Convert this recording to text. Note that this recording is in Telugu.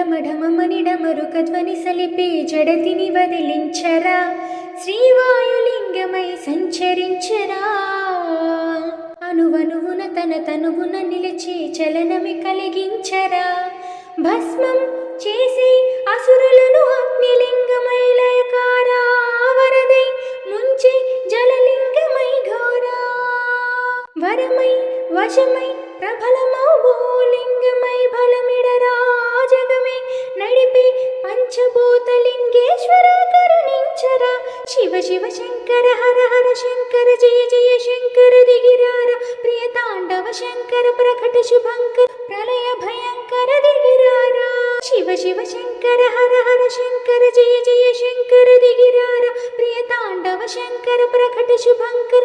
డమఢమమనిడమరుక ధ్వని జడతిని వదిలించరా. శ్రీవాయులింగమై సంచరించరా. అనువనువున తన తనువున నిలిచి చలనమి కలిగించరా. భస్మం చేసి అసురులను అగ్నిలింగమై లయకారా. వరదై ముంచి జలలింగమై ఘోరా. వరమై వశమై ప్రబలమౌ భూలింగ శివ శివ శంకర హర హర శంకర జయ జయ శంకర దిగిరార. ప్రియ తాండవ శంకర ప్రకట శుభంకర ప్రళయ భయంకర దిగిరార. శివ శివ శంకర హర హర శంకర జయ జయ శంకర దిగిరార. ప్రియ తాండవ శంకర ప్రకట శుభంకర